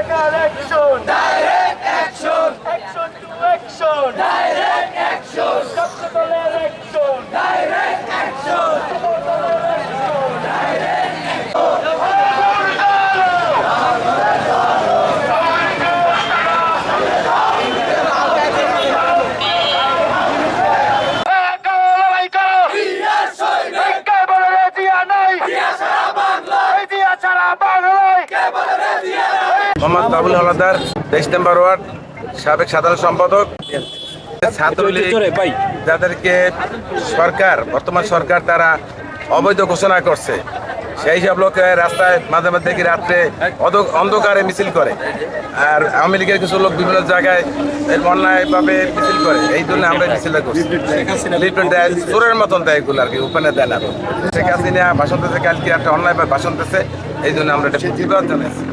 টাকার action. Direct action action to action direct action ছাত্রদলের action direct action ছাড়া বাংলায় কে বলে দিয়া মোহাম্মদ বাবুল হলাদার তেইশ নম্বর ওয়ার্ড সাবেক সাধারণ সম্পাদক। ছাত্রলীগ যাদেরকে সরকার বর্তমান সরকার তারা অবৈধ ঘোষণা করছে সেই সব লোক রাস্তায় মাঝে মাঝে দেখি রাত্রে অন্ধকারে মিছিল করে। আর আওয়ামী লীগের কিছু লোক বিভিন্ন জায়গায় অন্যায়ভাবে মিছিল করে। এই জন্য আমরা মিছিল করছি। চোরের মতন দেয় এগুলো আর কি ওখানে দেয় না শেখ হাসিনা ভাষণ দিতে কালকে একটা অন্যায় ভাষণ দিতেছে এই জন্য আমরা এটা প্রতিবাদ জানাইছি।